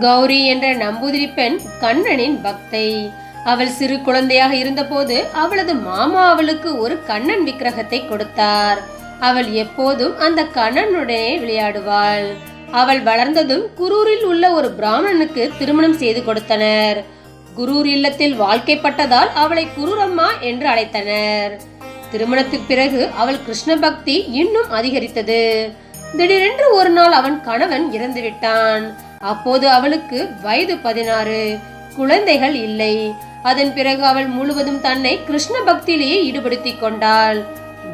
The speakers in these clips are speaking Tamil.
கௌரி என்ற நம்பூதிரி பெண் கண்ணனின் பக்தை. அவள் சிறு குழந்தையாக இருந்தபோது அவளது மாமா அவளுக்கு ஒரு கண்ணன் விக்கிரகத்தை கொடுத்தார். அவள் எப்போதும் அந்த கண்ணனுடனே விளையாடுவாள். அவள் வளர்ந்ததும் குரூரில் உள்ள ஒரு பிராமணனுக்கு திருமணம் செய்து கொடுத்தனர். குரூர் இல்லத்தில் வாழ்க்கைப்பட்டதால் அவளை குரூரம்மா என்று அழைத்தனர். திருமணத்துக்கு பிறகு அவள் கிருஷ்ண பக்தி இன்னும் அதிகரித்தது. திடீரென்று ஒரு நாள் அவன் கணவன் இறந்து விட்டான் அப்போது அவளுக்கு வயது பதினாறு. குழந்தைகள் இல்லை. அதன் பிறகு அவள் முழுவதும் தன்னை கிருஷ்ண பக்தியிலேயே ஈடுபடுத்திக் கொண்டாள்.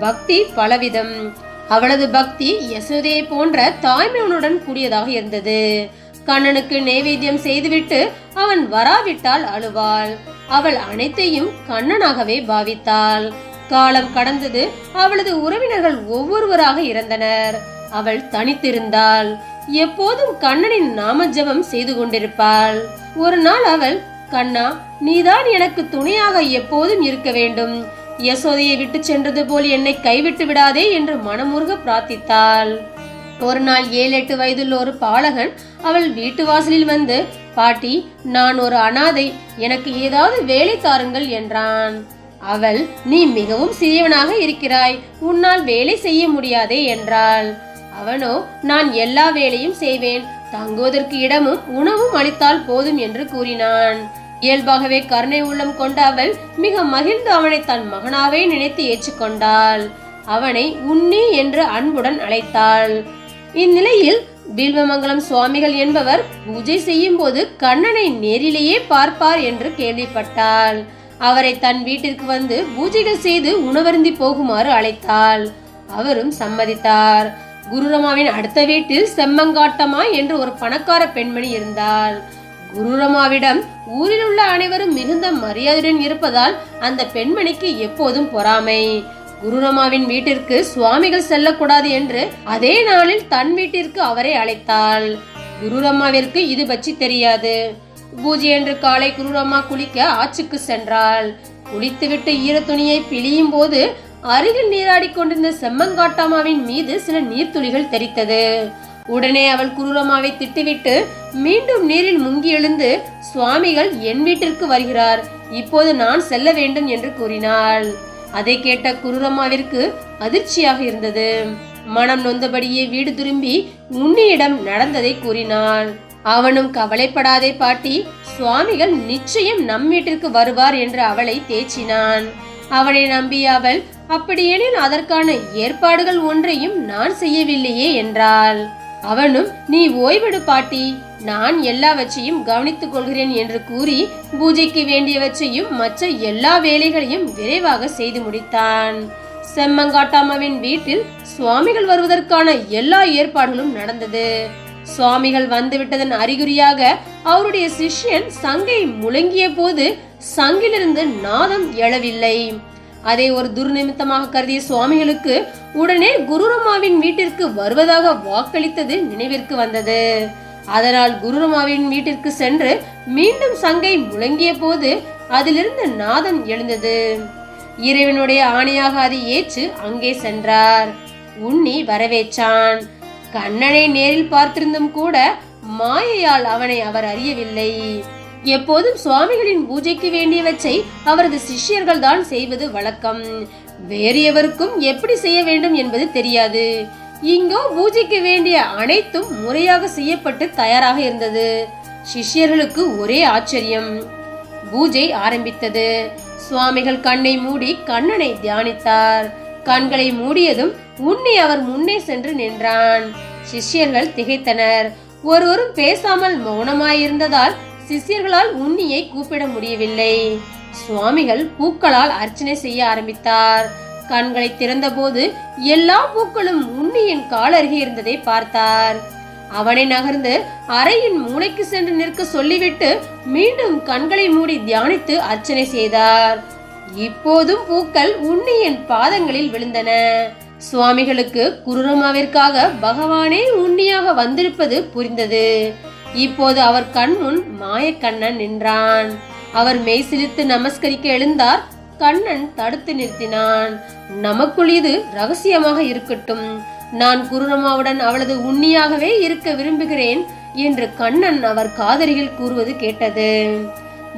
பக்தி பலவிதம். அவளது பக்தி யசோதையை போன்ற தாய்மையுடன் கூடியதாக இருந்தது. கண்ணனுக்கு நைவேத்தியம் செய்துவிட்டு அவன் வராவிட்டால் அழுவாள். அவள் அனைத்தையும் கண்ணனாகவே பாவித்தாள். காலம் கடந்தது அவளது உறவினர்கள் ஒவ்வொருவராக இறந்தனர். அவள் தனித்திருந்தாள். எப்போதும் கண்ணனின் நாமஜபம் செய்து கொண்டிருப்பாள். ஒரு நாள் அவள் கண்ணா நீதான் எனக்கு துணையாக எப்போதும் இருக்க வேண்டும். யசோதையை விட்டு சென்றது போல் என்னை கைவிட்டு விடாதே என்று மனமுருக பிரார்த்தித்தாள். ஒரு நாள் ஏழு எட்டு வயதுள்ள ஒரு பாலகன் அவள் வீட்டு வாசலில் வந்து பாட்டி நான் ஒரு அனாதை எனக்கு ஏதாவது வேலை தாருங்கள் என்றான். அவள் நீ மிகவும் சிறியவனாக இருக்கிறாய். உன்னால் வேலை செய்ய முடியாதே என்றாள். அவனோ நான் எல்லா வேலையும் செய்வேன். தங்குவதற்கு இடமும் உணவும் அளித்தால் போதும் என்று கூறினான். இயல்பாகவே கருணை உள்ளம் கொண்ட அவள் மிக மகிழ்ந்து அவனை தன் மகனாவே நினைத்து ஏற்றுக்கொண்டாள். அவனை உன்னி என்று அன்புடன் அழைத்தாள். இந்நிலையில் பீல்வமங்கலம் சுவாமிகள் என்பவர் பூஜை செய்யும் போது கண்ணனை நேரிலேயே பார்ப்பார் என்று கேள்விப்பட்டாள். அவரை தன் வீட்டிற்கு வந்து பூஜைகள் செய்து உணவருந்தி போகுமாறு அழைத்தாள். அவரும் சம்மதித்தார். குருரமாவின் அடுத்த வீட்டில் செம்மங்காட்டமா என்று ஒரு பணக்கார பெண்மணி இருந்தாள். குருரமாவிடம் ஊரில் உள்ள அனைவரும் மிகுந்த மரியாதையுடன் இருப்பதால் அந்த பெண்மணிக்கு எப்போதும் பொறாமை. குருரமாவின் வீட்டிற்கு சுவாமிகள் செல்லக்கூடாது என்று அதே நாளில் தன் வீட்டிற்கு அவரை அழைத்தாள். குருரம்மாவிற்கு இது பற்றி தெரியாது. பூஜை என்று காலை குருரம்மா குளிக்க ஆச்சுக்கு சென்றாள். குளித்துவிட்டு ஈர துணியை பிழியும் போது அருகில் நீராடி கொண்டிருந்த செம்மங்காட்டாமாவின் மீது சில நீர்த்துளிகள் தெரித்தது உடனே அவள் குருரம்மாவை திட்டுவிட்டு மீண்டும் நீரில் முங்கி எழுந்து சுவாமிகள் என் வீட்டிற்கு வருகிறார். இப்போது நான் செல்ல வேண்டும் என்று கூறினாள். அதை கேட்ட குருரம்மாவிற்கு அதிர்ச்சியாக இருந்தது. மனம் நொந்தபடியே வீடு திரும்பி உன்னியிடம் நடந்ததை கூறினாள். அவனும் கவலைப்படாதே பாட்டி. சுவாமிகள் நிச்சயம் நம் வீட்டிற்கு வருவார் என்று அவளை தேச்சினான் அவனை நம்பிய அவள் அப்படியெனில் அதற்கான ஏற்பாடுகள் ஒன்றையும் நான் செய்யவில்லையே என்றாள். அவனும் நீ ஓய்வெடு பாட்டி நான் எல்லாவற்றையும் கவனித்துக் கொள்கிறேன் என்று கூறி பூஜைக்கு வேண்டியவற்றையும் மற்ற எல்லா வேலைகளையும் விரைவாக செய்து முடித்தான். செம்மங்காட்டாமாவின் வீட்டில் சுவாமிகள் வருவதற்கான எல்லா ஏற்பாடுகளும் நடந்தது. சுவாமிகள் வந்துவிட்டதன் அறிகுறியாக அவருடைய சிஷ்யன் சங்கை முழங்கிய போது சங்கிலிருந்து நாதம் எழவில்லை. அதை ஒரு துர்நிமித்தமாக கருதிய சுவாமிகளுக்கு உடனே குருரமாவின் வீட்டிற்கு வருவதாக வாக்களித்தது நினைவிற்கு வந்தது. அதனால் குருரமாவின் வீட்டிற்கு சென்று மீண்டும் சங்கை முழங்கிய போது அதிலிருந்து நாதம் எழுந்தது. இறைவனுடைய ஆணையாக அதை ஏற்று அங்கே சென்றார். உன்னி வரவேற்றான். கண்ணனை நேரில் பார்த்திருந்தும் கூட மாயையால் அவனை அவர் அறியவில்லை. எப்போதும் சுவாமிகளின் பூஜைக்கு வேண்டியவற்றை அவரது சிஷ்யர்கள் தான் செய்வது வழக்கம். வேறு எவருக்கும் எப்படி செய்ய வேண்டும் என்பது தெரியாது. இங்கோ பூஜைக்கு வேண்டிய அனைத்தும் முறையாக செய்யப்பட்டு தயாராக இருந்தது. சிஷ்யர்களுக்கு ஒரே ஆச்சரியம். பூஜை ஆரம்பித்தது. சுவாமிகள் கண்ணை மூடி கண்ணனை தியானித்தார். கண்களை மூடியதும் உன்னை அவர் முன்னே சென்று நின்றான். சிஷ்யர்கள் திகைத்தனர். ஒருவரும் பேசாமல் மௌனமாயிருந்ததால் சிஷ்யர்களால் உன்னியை கூப்பிட முடியவில்லை. சுவாமிகள் பூக்களால் அர்ச்சனை செய்ய ஆரம்பித்தார். கண்களை திறந்தபோது எல்லா பூக்களும் உன்னியின் காலருகே இருந்ததை பார்த்தார். அவனை நகர்ந்து அறையின் மூளைக்கு சென்று நிற்க சொல்லிவிட்டு மீண்டும் கண்களை மூடி தியானித்து அர்ச்சனை செய்தார். இப்போதும் பூக்கள் உன்னியின் பாதங்களில் விழுந்தன. சுவாமிகளுக்கு குருரமாவிற்காக பகவானே உன்னியாக வந்திருப்பது புரிந்தது. இப்போது அவர் கண்முன் மாயக்கண்ணன் நின்றான். அவர் மெய்சிலித்து நமஸ்கரிக்க எழுந்தார். கண்ணன் தடுத்து நிறுத்தினான். நமக்குள் இது ரகசியமாக இருக்கட்டும். நான் குருரமாவுடன் அவளது உண்ணியாகவே இருக்க விரும்புகிறேன் என்று கண்ணன் அவர் காதலியில் கூறுவது கேட்டது.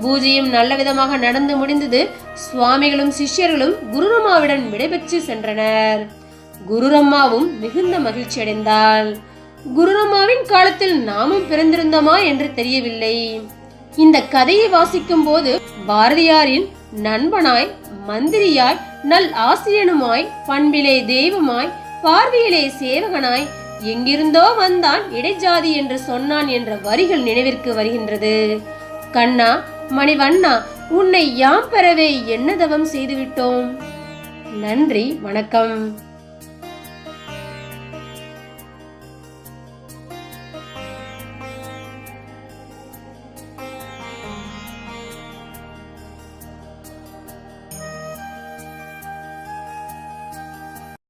பூஜையும் நல்ல விதமாக நடந்து முடிந்தது சுவாமிகளும் சிஷ்யர்களும் குருரம்மாவிடம் விடைபெற்று சென்றனர். குருரம்மாவும் மிகுந்த மகிழ்ச்சி அடைந்தாள் குருரம்மாவின் காலத்தில் நாமும் பிறந்திருந்தோமா என்று தெரியவில்லை. இந்த கதையை வாசிக்கும் போது பாரதியாரின் நண்பனாய் மந்திரியாய் நல் ஆசிரியனுமாய் பண்பிலே தெய்வமாய் பார்வையிலே சேவகனாய் எங்கிருந்தோ வந்தான் இடைஜாதி என்று சொன்னான் என்ற வரிகள் நினைவிற்கு வருகின்றது. கண்ணா மணிவண்ணா உன்னை யாம் பெறவே என்ன தவம் செய்துவிட்டோம்? நன்றி வணக்கம்.